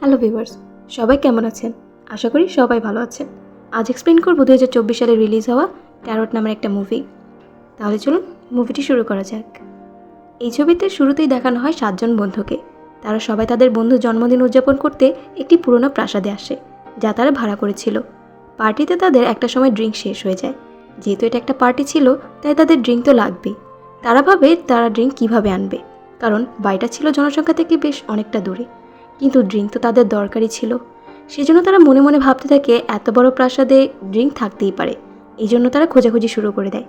Hello viewers সবাই কেমন আছেন? আশা করি সবাই ভালো আছেন। আজ এক্সপ্লেন করব দু হাজার চব্বিশ সালে রিলিজ হওয়া ট্যারট নামের একটা মুভি তাহলে চলুন মুভিটি শুরু করা যাক। এই ছবিতে শুরুতেই দেখানো হয় সাতজন বন্ধুকে। তারা সবাই তাদের বন্ধুর জন্মদিন উদযাপন করতে একটি পুরনো প্রাসাদে আসে, যা তারা ভাড়া করেছিল। পার্টিতে তাদের একটা সময় ড্রিঙ্ক শেষ হয়ে যায়। যেহেতু এটা একটা পার্টি ছিল, তাই তাদের ড্রিঙ্ক তো লাগবেই। তারা ভাবে তারা ড্রিঙ্ক কীভাবে আনবে, কারণ বাড়িটা ছিল জনসংখ্যা থেকে বেশ অনেকটা দূরে। কিন্তু ড্রিঙ্ক তো তাদের দরকারই ছিল। সেজন্য তারা মনে মনে ভাবতে থাকে, এত বড় প্রাসাদে ড্রিঙ্ক থাকতেই পারে। এই জন্য তারা খোঁজাখুঁজি শুরু করে দেয়।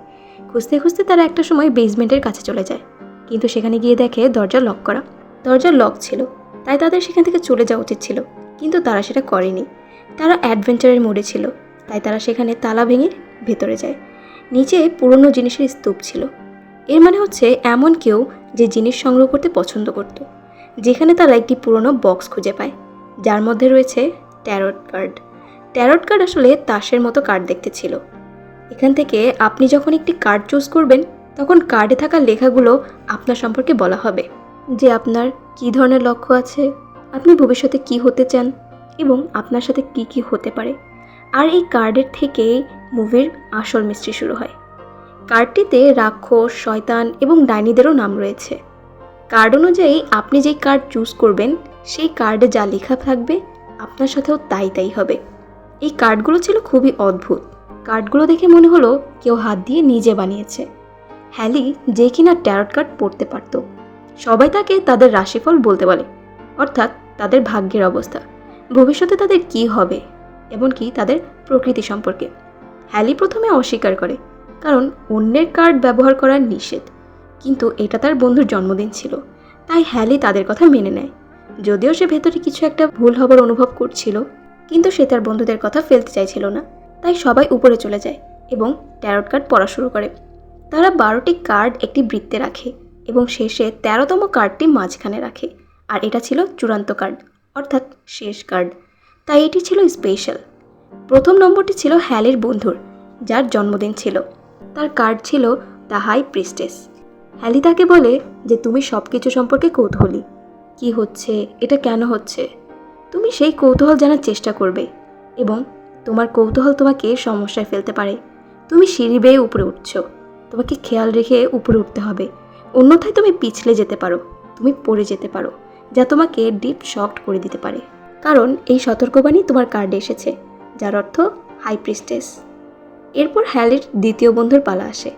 খুঁজতে খুঁজতে তারা একটা সময় বেসমেন্টের কাছে চলে যায়। কিন্তু সেখানে গিয়ে দেখে দরজা লক করা। দরজা লক ছিল, তাই তাদের সেখান থেকে চলে যাওয়া উচিত ছিল। কিন্তু তারা সেটা করেনি। তারা অ্যাডভেঞ্চারের মোড়ে ছিল, তাই তারা সেখানে তালা ভেঙে ভেতরে যায়। নিচে পুরনো জিনিসের স্তূপ ছিল। এর মানে হচ্ছে, এমন কেউ যে জিনিস সংগ্রহ করতে পছন্দ করত। যেখানে তারা একটি পুরনো বক্স খুঁজে পায়, যার মধ্যে রয়েছে ট্যারট কার্ড ট্যারট কার্ড আসলে তাসের মতো কার্ড দেখতে ছিল। এখান থেকে আপনি যখন একটি কার্ড চুজ করবেন, তখন কার্ডে থাকা লেখাগুলো আপনার সম্পর্কে বলা হবে, যে আপনার কী ধরনের লক্ষ্য আছে, আপনি ভবিষ্যতে কি হতে চান, এবং আপনার সাথে কি কি হতে পারে। আর এই কার্ডের থেকেই মুভির আসল মিস্ট্রি শুরু হয়। কার্ডটিতে রাক্ষস, শয়তান এবং ডাইনিদেরও নাম রয়েছে। কার্ড অনুযায়ী আপনি যেই কার্ড চুজ করবেন, সেই কার্ডে যা লেখা থাকবে, আপনার সাথেও তাই তাই হবে। এই কার্ডগুলো ছিল খুবই অদ্ভুত। কার্ডগুলো দেখে মনে হলো কেউ হাত দিয়ে নিজে বানিয়েছে। হ্যালি যে কিনা ট্যারট কার্ড পড়তে পারত। সবাই তাকে তাদের রাশিফল বলতে বলে, অর্থাৎ তাদের ভাগ্যের অবস্থা। ভবিষ্যতে তাদের কি হবে, এমনকি তাদের প্রকৃতি সম্পর্কে। হ্যালি প্রথমে অস্বীকার করে, কারণ অন্যের কার্ড ব্যবহার করা নিষেধ। কিন্তু এটা তার বন্ধুর জন্মদিন ছিল, তাই হ্যালি তাদের কথা মেনে নেয়। যদিও সে ভেতরে কিছু একটা ভুল হবার অনুভব করছিল, কিন্তু সে তার বন্ধুদের কথা ফেলতে চাইছিল না, তাই সবাই উপরে চলে যায় এবং ট্যারট কার্ড পড়া শুরু করে। তারা বারোটি কার্ড একটি বৃত্তে রাখে এবং শেষে তেরোতম কার্ডটি মাঝখানে রাখে, আর এটা ছিল চূড়ান্ত কার্ড, অর্থাৎ শেষ কার্ড। তাই এটি ছিল স্পেশাল। প্রথম নম্বরটি ছিল হ্যালির বন্ধুর, যার জন্মদিন ছিল। তার কার্ড ছিল দ্য হাই প্রিস্টেস। হ্যালি তাকে বলে যে তুমি সব কিছু সম্পর্কে কৌতূহলী। কি হচ্ছে? এটা কেন হচ্ছে? তুমি সেই কৌতূহল জানার চেষ্টা করবে এবং তোমার কৌতূহল তোমাকে সমস্যায় ফেলতে পারে। তুমি সিঁড়ি বেয়ে উপরে উঠছ। তোমাকে খেয়াল রেখে উপরে উঠতে হবে। অন্যথায় তুমি পিছলে যেতে পারো। তুমি পড়ে যেতে পারো, যা তোমাকে ডিপ শকড করে দিতে পারে। কারণ এই সতর্কবাণী তোমার কার্ডে এসেছে, যার অর্থ হাই প্রিস্টেস এরপর হ্যালির দ্বিতীয় বন্ধুর পালা আসে।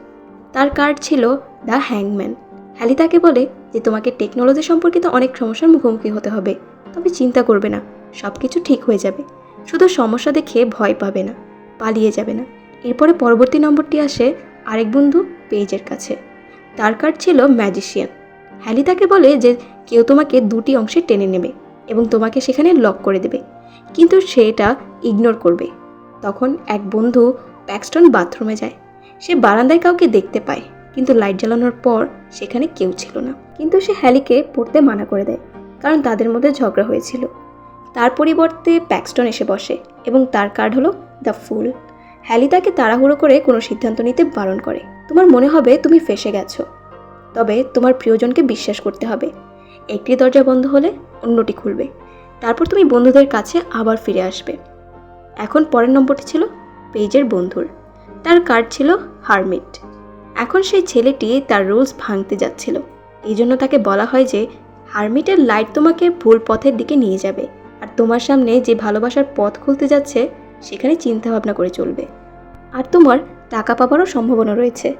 তার কার্ড ছিল দ্য হ্যাংম্যান। হ্যালি তাকে বলে যে তোমাকে টেকনোলজি সম্পর্কিত অনেক সমস্যার মুখোমুখি হতে হবে। তবে চিন্তা করবে না সব কিছু ঠিক হয়ে যাবে। শুধু সমস্যা দেখে ভয় পাবে না, পালিয়ে যাবে না। এরপরে পরবর্তী নম্বরটি আসে আরেক বন্ধু পেজের কাছে। তার কার্ড ছিল ম্যাজিশিয়ান। হ্যালি তাকে বলে যে কেউ তোমাকে দুটি অংশে টেনে নেবে এবং তোমাকে সেখানে লক করে দেবে। কিন্তু সে এটা ইগনোর করবে। তখন এক বন্ধু প্যাক্সটন বাথরুমে যায়। সে বারান্দায় কাউকে দেখতে পায়। কিন্তু লাইট জ্বালানোর পর সেখানে কেউ ছিল না। কিন্তু সে হ্যালিকে পড়তে মানা করে দেয়, কারণ তাদের মধ্যে ঝগড়া হয়েছিল। তার পরিবর্তে প্যাক্সটন এসে বসে, এবং তার কার্ড হলো দ্য ফুল। হ্যালি তাকে তাড়াহুড়ো করে কোনো সিদ্ধান্ত নিতে বারণ করে। তোমার মনে হবে তুমি ফেসে গেছো, তবে তোমার প্রিয়জনকে বিশ্বাস করতে হবে। একটি দরজা বন্ধ হলে অন্যটি খুলবে। তারপর তুমি বন্ধুদের কাছে আবার ফিরে আসবে। এখন পরের নম্বরটি ছিল পেজের বন্ধুর। তার কার্ড ছিল হারমিট। এখন সেই ছেলেটি তার রুলস ভাঙতে যাচ্ছিল। এই জন্য তাকে বলা হয় যে, হারমিটের লাইট তোমাকে ভুল পথের দিকে নিয়ে যাবে আর তোমার সামনে যে ভালোবাসার পথ খুলতে যাচ্ছে, সেখানে চিন্তাভাবনা করে চলবে। আর তোমার টাকা পাবারও সম্ভাবনা রয়েছে।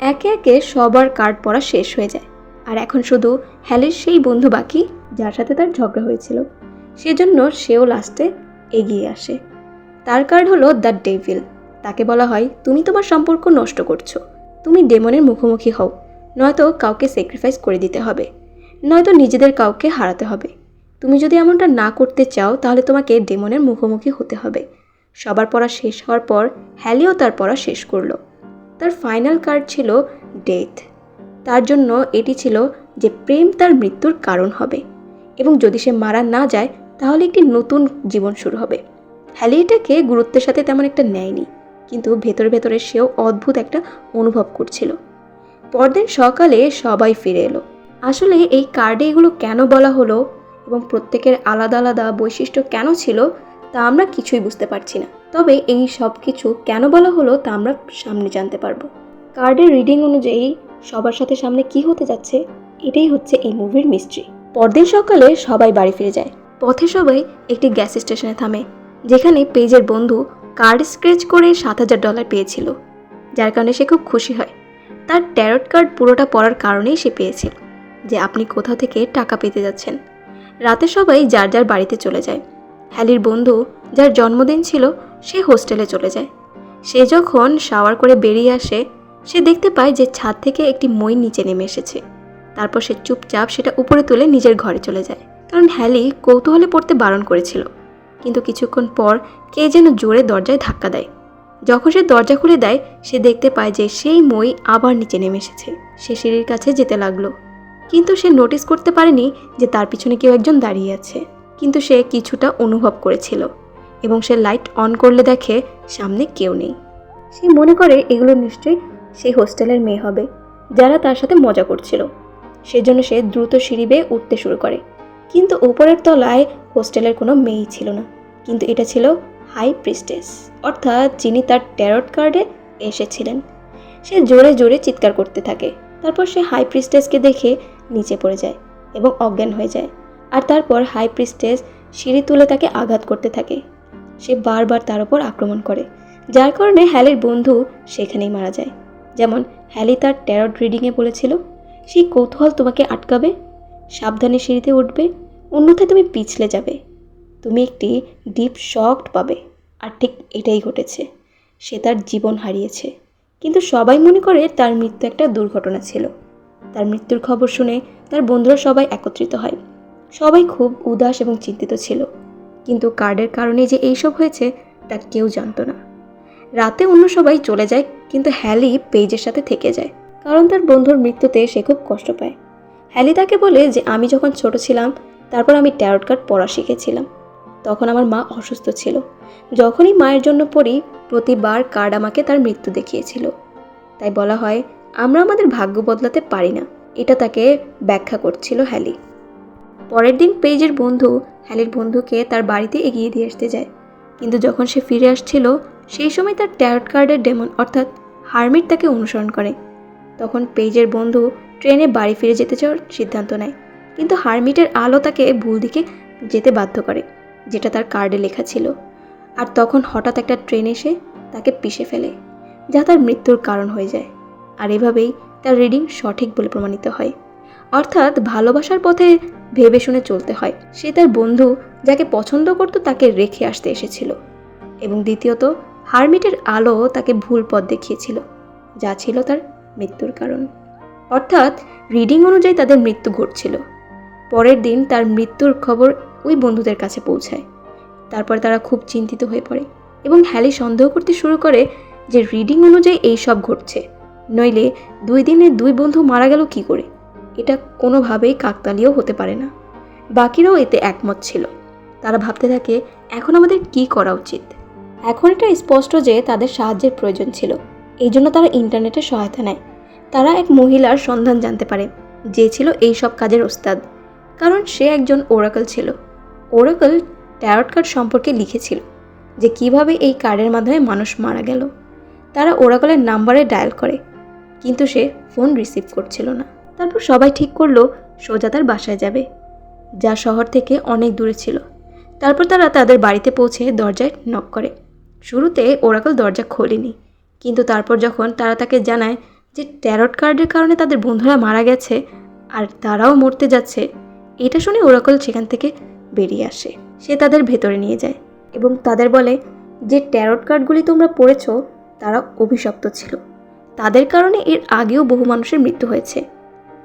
একে একে সবার কার্ড পড়া শেষ হয়ে যায়। আর এখন শুধু হ্যালির সেই বন্ধু বাকি, যার সাথে তার ঝগড়া হয়েছিল। সেজন্য সেও লাস্টে এগিয়ে আসে। তার কার্ড হলো দ্য ডেভিল। তাকে বলা হয়, তুমি তোমার সম্পর্ক নষ্ট করছ। তুমি ডেমনের মুখোমুখি হও, নয়তো কাউকে স্যাক্রিফাইস করে দিতে হবে, নয়তো নিজেদের কাউকে হারাতে হবে। তুমি যদি এমনটা না করতে চাও, তাহলে তোমাকে ডেমনের মুখোমুখি হতে হবে। সবার পড়া শেষ হওয়ার পর হ্যালিও তার পড়া শেষ করল। তার ফাইনাল কার্ড ছিল ডেথ তার জন্য এটি ছিল যে প্রেম তার মৃত্যুর কারণ হবে। এবং যদি সে মারা না যায়, তাহলে একটি নতুন জীবন শুরু হবে। হ্যালি এটাকে গুরুত্বের সাথে তেমন একটা নেয়নি। কিন্তু ভেতরে ভেতরে সেও অদ্ভুত একটা অনুভব করছিল। পরদিন সকালে সবাই ফিরে এলো। আসলে এই কার্ডে এগুলো কেন বলা হলো এবং প্রত্যেকের আলাদা আলাদা বৈশিষ্ট্য কেন ছিল, তা আমরা কিছুই বুঝতে পারছি না। তবে এই সব কিছু কেন বলা হলো, তা আমরা সামনে জানতে পারব। কার্ডের রিডিং অনুযায়ী সবার সাথে সামনে কি হতে যাচ্ছে, এটাই হচ্ছে এই মুভির মিস্ট্রি পরদিন সকালে সবাই বাড়ি ফিরে যায়। পথে সবাই একটি গ্যাস স্টেশনে থামে, যেখানে পেজের বন্ধু কার্ড স্ক্রেচ করে সাত হাজার ডলার পেয়েছিল, যার কারণে সে খুব খুশি হয়। তার ট্যারট কার্ড পুরোটা পড়ার কারণেই সে পেয়েছিল যে আপনি কোথা থেকে টাকা পেতে যাচ্ছেন। রাতে সবাই যার যার বাড়িতে চলে যায়। হ্যালির বন্ধু, যার জন্মদিন ছিল, সে হোস্টেলে চলে যায়। সে যখন শাওয়ার করে বেরিয়ে আসে, সে দেখতে পায় যে ছাদ থেকে একটি মই নিচে নেমে এসেছে। তারপর সে চুপচাপ সেটা উপরে তুলে নিজের ঘরে চলে যায়। কারণ হ্যালি কৌতূহলে পড়তে বারণ করেছিল। কিন্তু কিছুক্ষণ পর কে যেন জোরে দরজায় ধাক্কা দেয়। যখন সে দরজা খুলে দেয়, সে দেখতে পায় যে সেই মই আবার নিচে নেমে এসেছে। সে সিঁড়ির কাছে যেতে লাগল। কিন্তু সে নোটিস করতে পারেনি যে তার পিছনে কেউ একজন দাঁড়িয়ে আছে। কিন্তু সে কিছুটা অনুভব করেছিল এবং সে লাইট অন করলে দেখে সামনে কেউ নেই। সে মনে করে এগুলো নিশ্চয়ই সেই হোস্টেলের মেয়ে হবে, যারা তার সাথে মজা করছিল। সেজন্য সে দ্রুত সিঁড়ি বেয়ে উঠতে শুরু করে। কিন্তু উপরের তলায় হোস্টেলের কোনো মেয়েই ছিল না। কিন্তু এটা ছিল হাই প্রিস্টেস অর্থাৎ যিনি তার ট্যারট কার্ডে এসেছিলেন। সে জোরে জোরে চিৎকার করতে থাকে, তারপর সে হাই প্রিস্টেসকে দেখে নিচে পড়ে যায় এবং অজ্ঞান হয়ে যায়। আর তারপর হাই প্রিস্টেস সিঁড়ি তুলে তাকে আঘাত করতে থাকে। সে বারবার তার উপর আক্রমণ করে, যার কারণে হ্যালির বন্ধু সেখানেই মারা যায়। যেমন হ্যালি তার ট্যারট রিডিংয়ে বলেছিল, সেই কৌতূহল তোমাকে আটকাবে, সাবধানে সিঁড়িতে উঠবে, অন্যথায় তুমি পিছলে যাবে। তুমি একটি ডিপ শকড পাবে। আর ঠিক এটাই ঘটেছে। সে তার জীবন হারিয়েছে। কিন্তু সবাই মনে করে তার মৃত্যু একটা দুর্ঘটনা ছিল। তার মৃত্যুর খবর শুনে তার বন্ধুরা সবাই একত্রিত হয়। সবাই খুব উদাস এবং চিন্তিত ছিল। কিন্তু কার্ডের কারণে যে এইসব হয়েছে, তা কেউ জানতো না। রাতে অন্য সবাই চলে যায়, কিন্তু হ্যালি পেজের সাথে থেকে যায়। কারণ তার বন্ধুর মৃত্যুতে সে খুব কষ্ট পায়। হ্যালি তাকে বলে যে, আমি যখন ছোট ছিলাম, তারপর আমি ট্যারট কার্ড পড়া শিখেছিলাম। তখন আমার মা অসুস্থ ছিল। যখনই মায়ের জন্য পড়ি, প্রতিবার কার্ড আমাকে তার মৃত্যু দেখিয়েছিল। তাই বলা হয়, আমরা আমাদের ভাগ্য বদলাতে পারি না। এটা তাকে ব্যাখ্যা করছিল হ্যালি। পরের দিন পেজের বন্ধু, হ্যালির বন্ধুকে তার বাড়িতে এগিয়ে দিয়ে আসতে যায়। কিন্তু যখন সে ফিরে আসছিল, সেই সময় তার ট্যারট কার্ডের ডেমন, অর্থাৎ হারমিট, তাকে অনুসরণ করে। তখন পেজের বন্ধু ট্রেনে বাড়ি ফিরে যেতে চাওয়ার সিদ্ধান্ত নেয়। কিন্তু হারমিটের আলো তাকে ভুল দিকে যেতে বাধ্য করে। যেটা তার কার্ডে লেখা ছিল। আর তখন হঠাৎ একটা ট্রেন এসে তাকে পিষে ফেলে, যা তার মৃত্যুর কারণ হয়ে যায়। আর এভাবেই তার রিডিং সঠিক বলে প্রমাণিত হয়। অর্থাৎ ভালোবাসার পথে ভেবে শুনে চলতে হয়। সে তার বন্ধু যাকে পছন্দ করত তাকে রেখে আসতে এসেছিল। এবং দ্বিতীয়ত, হারমিটের আলো তাকে ভুল পথ দেখিয়েছিল, যা ছিল তার মৃত্যুর কারণ। অর্থাৎ রিডিং অনুযায়ী তাদের মৃত্যু ঘটছিল। পরের দিন তার মৃত্যুর খবর ওই বন্ধুদের কাছে পৌঁছায়। তারপর তারা খুব চিন্তিত হয়ে পড়ে এবং হ্যালি সন্দেহ করতে শুরু করে যে রিডিং অনুযায়ী এই সব ঘটছে। নইলে দুই দিনে দুই বন্ধু মারা গেল কি করে? এটা কোনোভাবেই কাকতালীয় হতে পারে না। বাকিরাও এতে একমত ছিল। তারা ভাবতে থাকে, এখন আমাদের কি করা উচিত? এখন এটা স্পষ্ট যে তাদের সাহায্যের প্রয়োজন ছিল। এই জন্য তারা ইন্টারনেটে সহায়তা নেয়। তারা এক মহিলার সন্ধান জানতে পারে, যে ছিল এই সব কাজের ওস্তাদ। কারণ সে একজন ওরাকল ছিল। ওরাকল ট্যারট কার্ড সম্পর্কে লিখেছিল যে কীভাবে এই কার্ডের মাধ্যমে মানুষ মারা গেল। তারা ওরাকলের নাম্বারে ডায়াল করে, কিন্তু সে ফোন রিসিভ করছিল না। তারপর সবাই ঠিক করল সোজা তার বাসায় যাবে, যা শহর থেকে অনেক দূরে ছিল। তারপর তারা তাদের বাড়িতে পৌঁছে দরজায় নক করে। শুরুতে ওরাকল দরজা খোলেনি, কিন্তু তারপর যখন তারা তাকে জানায় যে ট্যারট কার্ডের কারণে তাদের বন্ধুরা মারা গেছে আর তারাও মরতে যাচ্ছে, এটা শুনে ওরাকল সেখান থেকে বেরিয়ে আসে। সে তাদের ভেতরে নিয়ে যায় এবং তাদের বলে, যে ট্যারট কার্ডগুলি তোমরা পড়েছ, তারা অভিশপ্ত ছিল। তাদের কারণে এর আগেও বহু মানুষের মৃত্যু হয়েছে।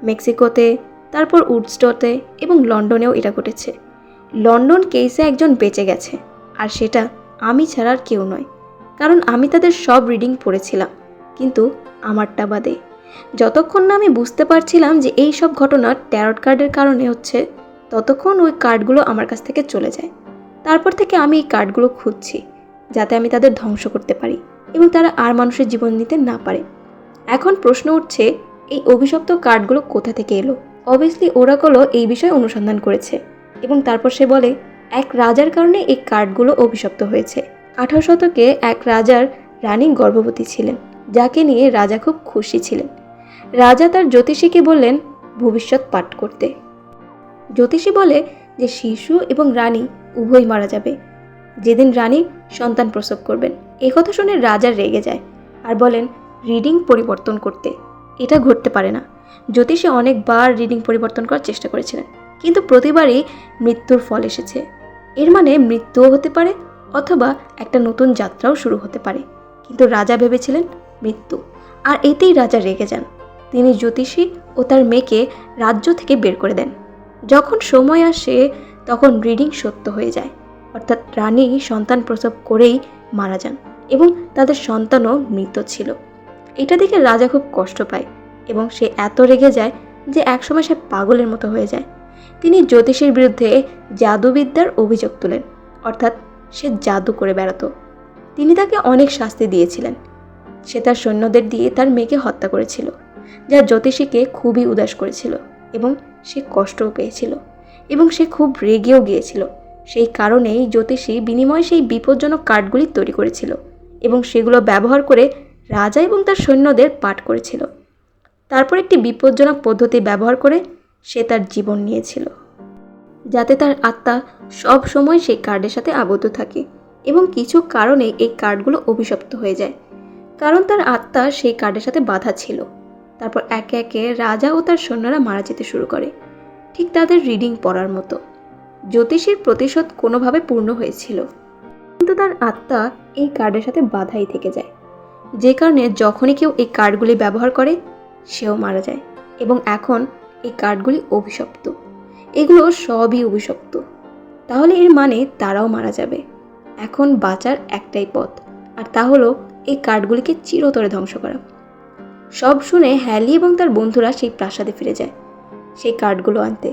মেক্সিকোতে, তারপর উডস্টতে এবং লন্ডনেও এটা ঘটেছে। লন্ডন কেসে একজন বেঁচে গেছে, আর সেটা আমি ছাড়া আর কেউ নয়। কারণ আমি তাদের সব রিডিং পড়েছিলাম, কিন্তু আমারটা বাদে। যতক্ষণ না আমি বুঝতে পারছিলাম যে এই সব ঘটনা ট্যারট কার্ডের কারণে হচ্ছে ততক্ষণ ওই কার্ডগুলো আমার কাছ থেকে চলে যায়। তারপর থেকে আমি এই কার্ডগুলো খুঁজছি, যাতে আমি তাদের ধ্বংস করতে পারি এবং তারা আর মানুষের জীবন নিতে না পারে। এখন প্রশ্ন উঠছে, এই অভিশপ্ত কার্ডগুলো কোথা থেকে এলো? অবভিয়াসলি ওরাকলও এই বিষয়ে অনুসন্ধান করেছে এবং তারপর সে বলে, এক রাজার কারণে এই কার্ডগুলো অভিশপ্ত হয়েছে। আঠারো শতকে এক রাজার রানী গর্ভবতী ছিলেন, যাকে নিয়ে রাজা খুব খুশি ছিলেন। রাজা তার জ্যোতিষীকে বললেন, ভবিষ্যৎ পাঠ করতে। জ্যোতিষী বলে যে শিশু এবং রানী উভয় মারা যাবে। যেদিন রানী সন্তান প্রসব করবেন কথা শুনে রাজা রেগে যায় আর বলেন, রিডিং পরিবর্তন করতে। এটা ঘটতে পারে না। জ্যোতিষী অনেকবার রিডিং পরিবর্তন করার চেষ্টা করেছিলেন, কিন্তু প্রতিবারই মৃত্যুর ফল এসেছে। এর মানে মৃত্যুও হতে পারে অথবা একটা নতুন যাত্রাও শুরু হতে পারে। কিন্তু রাজা ভেবেছিলেন মৃত্যু। আর এতেই রাজা রেগে যান। তিনি জ্যোতিষী ও তার মেয়েকে রাজ্য থেকে বের করে দেন। যখন সময় আসে, তখন রিডিং সত্য হয়ে যায়। অর্থাৎ রানী সন্তান প্রসব করেই মারা যান এবং তাদের সন্তানও মৃত ছিল। এটা দেখে রাজা খুব কষ্ট পায় এবং সে এত রেগে যায় যে একসময় সে পাগলের মতো হয়ে যায়। তিনি জ্যোতিষীর বিরুদ্ধে জাদুবিদ্যার অভিযোগ তোলেন, অর্থাৎ সে জাদু করে বেড়াতো। তিনি তাকে অনেক শাস্তি দিয়েছিলেন। সে তার সৈন্যদের দিয়ে তার মেয়েকে হত্যা করেছিল, যা জ্যোতিষীকে খুবই উদাস করেছিল। এবং সে কষ্টও পেয়েছিল এবং সে খুব রেগেও গিয়েছিল। সেই কারণেই জ্যোতিষী বিনিময়ে সেই বিপজ্জনক কার্ডগুলি তৈরি করেছিল এবং সেগুলো ব্যবহার করে রাজা এবং তার সৈন্যদের পাঠ করেছিল। তারপর একটি বিপজ্জনক পদ্ধতি ব্যবহার করে সে তার জীবন নিয়েছিল, যাতে তার আত্মা সব সময় সেই কার্ডের সাথে আবদ্ধ থাকে এবং কিছু কারণে এই কার্ডগুলো অভিশপ্ত হয়ে যায়। কারণ তার আত্মা সেই কার্ডের সাথে বাধা ছিল। তারপর একে একে রাজা ও তার সৈন্যরা মারা যেতে শুরু করে। ঠিক তাদের রিডিং পড়ার মতো। জ্যোতিষীর প্রতিশোধ কোনোভাবে পূর্ণ হয়েছিল। কিন্তু তার আত্মা এই কার্ডের সাথে বাধাই থেকে যায়। যে কারণে যখনই কেউ এই কার্ডগুলি ব্যবহার করে, সেও মারা যায় এবং এখন এই কার্ডগুলি অভিশপ্ত। এগুলো সবই অভিশপ্ত। তাহলে এর মানে তারাও মারা যাবে। এখন বাঁচার একটাই পথ, আর তা হলো এই কার্ডগুলিকে চিরতরে ধ্বংস করা। সব শুনে হ্যালি এবং তার বন্ধুরা সেই প্রাসাদে ফিরে যায়, সেই কার্ডগুলো আনতে।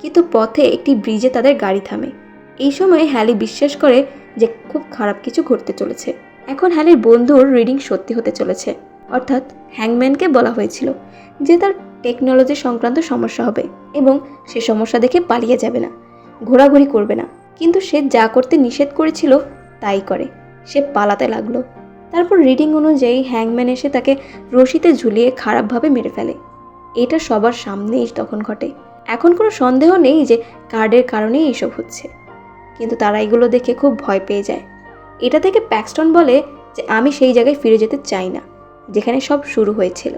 কিন্তু পথে একটি ব্রিজে তাদের গাড়ি থামে। এই সময় হ্যালি বিশ্বাস করে যে খুব খারাপ কিছু ঘটতে চলেছে। এখন হ্যালির বন্ধুর রিডিং সত্যি হতে চলেছে। অর্থাৎ হ্যাংম্যানকে বলা হয়েছিল যে তার টেকনোলজি সংক্রান্ত সমস্যা হবে এবং সে সমস্যা দেখে পালিয়ে যাবে না, ঘোরাঘুরি করবে না। কিন্তু সে যা করতে নিষেধ করেছিল তাই করে। সে পালাতে লাগল। তারপর রিডিং অনুযায়ী হ্যাংম্যান এসে তাকে রশিতে ঝুলিয়ে খারাপভাবে মেরে ফেলে। এটা সবার সামনেই তখন ঘটে। এখন কোনো সন্দেহ নেই যে কার্ডের কারণেই এইসব হচ্ছে। কিন্তু তারা এগুলো দেখে খুব ভয় পেয়ে যায়। এটা থেকে প্যাক্সটন বলে যে, আমি সেই জায়গায় ফিরে যেতে চাই না, যেখানে সব শুরু হয়েছিল।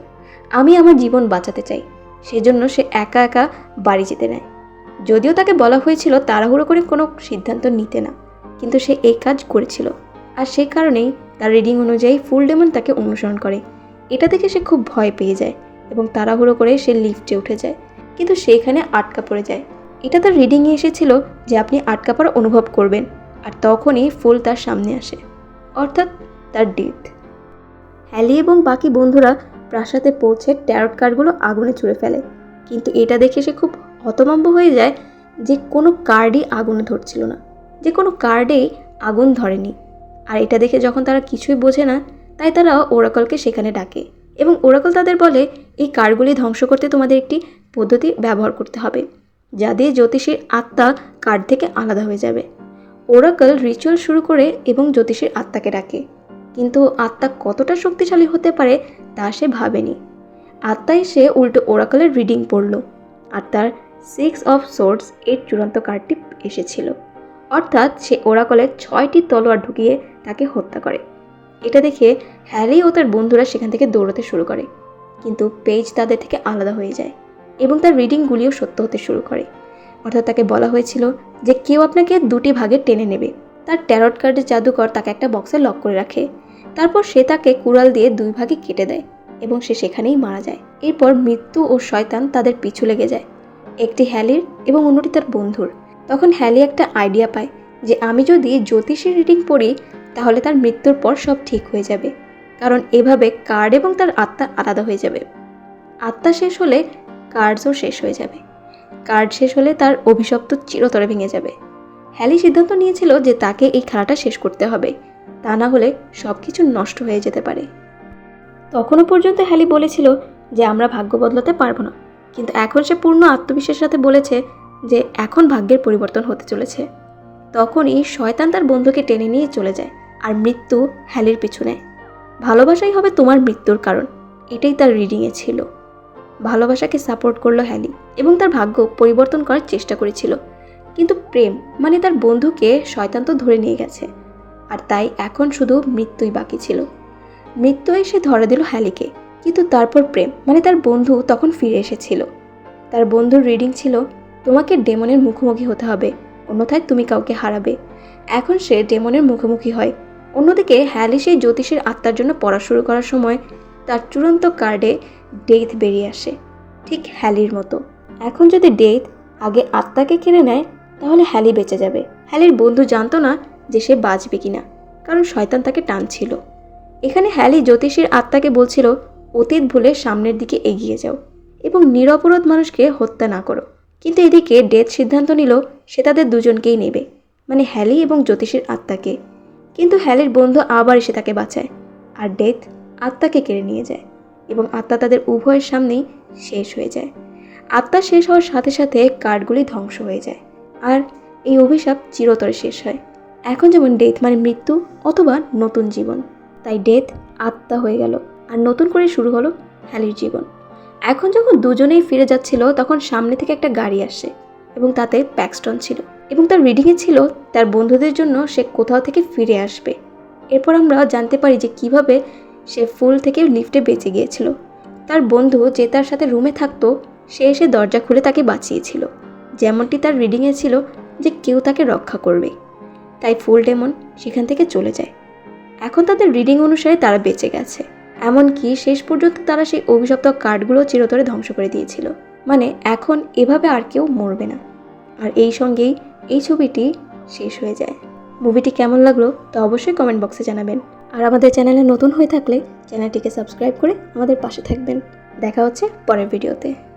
আমি আমার জীবন বাঁচাতে চাই। সেজন্য সে একা একা বাড়ি যেতে নেয়। যদিও তাকে বলা হয়েছিল তাড়াহুড়ো করে কোনো সিদ্ধান্ত নিতে না, কিন্তু সে এই কাজ করেছিল। আর সেই কারণেই তার রিডিং অনুযায়ী ফুল ডেমন তাকে অনুসরণ করে। এটা দেখে সে খুব ভয় পেয়ে যায় এবং তাড়াহুড়ো করে সে লিফটে উঠে যায়। কিন্তু সেখানে আটকা পড়ে যায়। এটা তার রিডিংয়ে এসেছিল যে আপনি আটকা পড়া অনুভব করবেন আর তখনই ফুল তার সামনে আসে। অর্থাৎ তার ডেথ হ্যালি এবং বাকি বন্ধুরা প্রাসাদে পৌঁছে ট্যারট কার্ডগুলো আগুনে ছুঁড়ে ফেলে। কিন্তু এটা দেখে সে খুব হতভম্ব হয়ে যায় যে কোনো কার্ডই আগুনে ধরছিল না। যে কোনো কার্ডেই আগুন ধরেনি। আর এটা দেখে যখন তারা কিছুই বোঝে না, তাই তারা ওরাকলকে সেখানে ডাকে এবং ওরাকল তাদের বলে, এই কার্ডগুলি ধ্বংস করতে তোমাদের একটি পদ্ধতি ব্যবহার করতে হবে, যা দিয়ে জ্যোতিষীর আত্মা কার্ড থেকে আলাদা হয়ে যাবে। ওরাকল রিচুয়াল শুরু করে এবং জ্যোতিষীর আত্মাকে ডাকে। কিন্তু আত্মা কতটা শক্তিশালী হতে পারে, তা সে ভাবেনি। আত্মা এসে উল্টো ওরাকলের রিডিং পড়ল আর তার সিক্স অফ সোর্স এর চূড়ান্ত কার্ডটি এসেছিল। অর্থাৎ সে ওরাকলের ছয়টি তলোয়ার ঢুকিয়ে তাকে হত্যা করে। এটা দেখে হ্যারি ও তার বন্ধুরা সেখান থেকে দৌড়াতে শুরু করে। কিন্তু পেজ তাদের থেকে আলাদা হয়ে যায় এবং তার রিডিংগুলিও সত্য হতে শুরু করে। অর্থাৎ তাকে বলা হয়েছিল যে কেউ আপনাকে দুটি ভাগে টেনে নেবে। তার ট্যারট কার্ডের জাদুকর তাকে একটা বক্সে লক করে রাখে। তারপর সে তাকে কুড়াল দিয়ে দুই ভাগে কেটে দেয় এবং সে সেখানেই মারা যায়। এরপর মৃত্যু ও শয়তান তাদের পিছু লেগে যায়। একটি হ্যালির এবং অন্যটি তার বন্ধুর। তখন হ্যালি একটা আইডিয়া পায় যে আমি যদি জ্যোতিষী রিডিং পড়ি তাহলে তার মৃত্যুর পর সব ঠিক হয়ে যাবে। কারণ এভাবে কার্ড এবং তার আত্মা আলাদা হয়ে যাবে। আত্মা শেষ হলে কার্ডসও শেষ হয়ে যাবে। কার্ড শেষ হলে তার অভিশপ্ত চিরতরে ভেঙে যাবে। হ্যালি সিদ্ধান্ত নিয়েছিল যে তাকে এই খেলাটা শেষ করতে হবে। তা না হলে সব কিছু নষ্ট হয়ে যেতে পারে। তখনও পর্যন্ত হ্যালি বলেছিল যে আমরা ভাগ্য বদলাতে পারব না। কিন্তু এখন সে পূর্ণ আত্মবিশ্বাসের সাথে বলেছে যে এখন ভাগ্যের পরিবর্তন হতে চলেছে। তখনই শয়তান তার বন্ধুকে টেনে নিয়ে চলে যায়। আর মৃত্যু হ্যালির পিছনে। ভালোবাসাই হবে তোমার মৃত্যুর কারণ। এটাই তার রিডিংয়ে ছিল। ভালোবাসাকে সাপোর্ট করল হ্যালি এবং তার ভাগ্য পরিবর্তন করার চেষ্টা করেছিল। কিন্তু প্রেম মানে তার বন্ধুকে শয়তান তো ধরে নিয়ে গেছে। আর তাই এখন শুধু মৃত্যুই বাকি ছিল। মৃত্যু এসে ধরে দিল হ্যালিকে। কিন্তু তারপর প্রেম মানে তার বন্ধু তখন ফিরে এসেছিল। তার বন্ধুর রিডিং ছিল, তোমাকে ডেমনের মুখোমুখি হতে হবে, অন্যথায় তুমি কাউকে হারাবে। এখন সে ডেমনের মুখোমুখি হয়। অন্যদিকে হ্যালি সেই জ্যোতিষের আত্মার জন্য পড়া শুরু করার সময় তার চূড়ান্ত কার্ডে ডেথ বেরিয়ে আসে, ঠিক হ্যালির মতো। এখন যদি ডেথ আগে আত্মাকে কিনে নেয়, তাহলে হ্যালি বেঁচে যাবে। হ্যালির বন্ধু জানতো না যে সে বাঁচবে কিনা, কারণ শয়তান তাকে টানছিল। এখানে হ্যালি জ্যোতিষীর আত্মাকে বলছিল, অতীত ভুলে সামনের দিকে এগিয়ে যাও এবং নিরপরাধ মানুষকে হত্যা না করো। কিন্তু এদিকে ডেথ সিদ্ধান্ত নিল, সে তাদের দুজনকেই নেবে মানে হ্যালি এবং জ্যোতিষীর আত্মাকে। কিন্তু হ্যালির বন্ধু আবার এসে তাকে বাঁচায় আর ডেথ আত্মাকে কেড়ে নিয়ে যায় এবং আত্মা তাদের উভয়ের সামনেই শেষ হয়ে যায়। আত্মা শেষ হওয়ার সাথে সাথে কার্ডগুলি ধ্বংস হয়ে যায় আর এই অভিশাপ চিরতরে শেষ হয়। এখন যেমন ডেথ মানে মৃত্যু অথবা নতুন জীবন, তাই ডেথ আত্মা হয়ে গেল আর নতুন করে শুরু হলো হ্যালির জীবন। এখন যখন দুজনেই ফিরে যাচ্ছিল তখন সামনে থেকে একটা গাড়ি আসে এবং তাতে প্যাক্সটন ছিল। এবং তার রিডিংয়ে ছিল তার বন্ধুদের জন্য সে কোথাও থেকে ফিরে আসবে। এরপর আমরা জানতে পারি যে কীভাবে সে ফুল থেকে লিফটে বেঁচে গিয়েছিল। তার বন্ধু যে তার সাথে রুমে থাকতো, সে এসে দরজা খুলে তাকে বাঁচিয়েছিল। যেমনটি তার রিডিংয়ে ছিল যে কেউ তাকে রক্ষা করবে। তাই ফুল ডেমন সেখান থেকে চলে যায়। এখন তাদের রিডিং অনুসারে তারা বেঁচে গেছে। এমনকি শেষ পর্যন্ত তারা সেই অভিশপ্ত কার্ডগুলো চিরতরে ধ্বংস করে দিয়েছিল। মানে এখন এভাবে আর কেউ মরবে না। আর এই সঙ্গেই এই ছবিটি শেষ হয়ে যায়। মুভিটি কেমন লাগল তা অবশ্যই কমেন্ট বক্সে জানাবেন। আর আমাদের চ্যানেলে নতুন হয়ে থাকলে চ্যানেলটিকে সাবস্ক্রাইব করে আমাদের পাশে থাকবেন। দেখা হচ্ছে পরের ভিডিওতে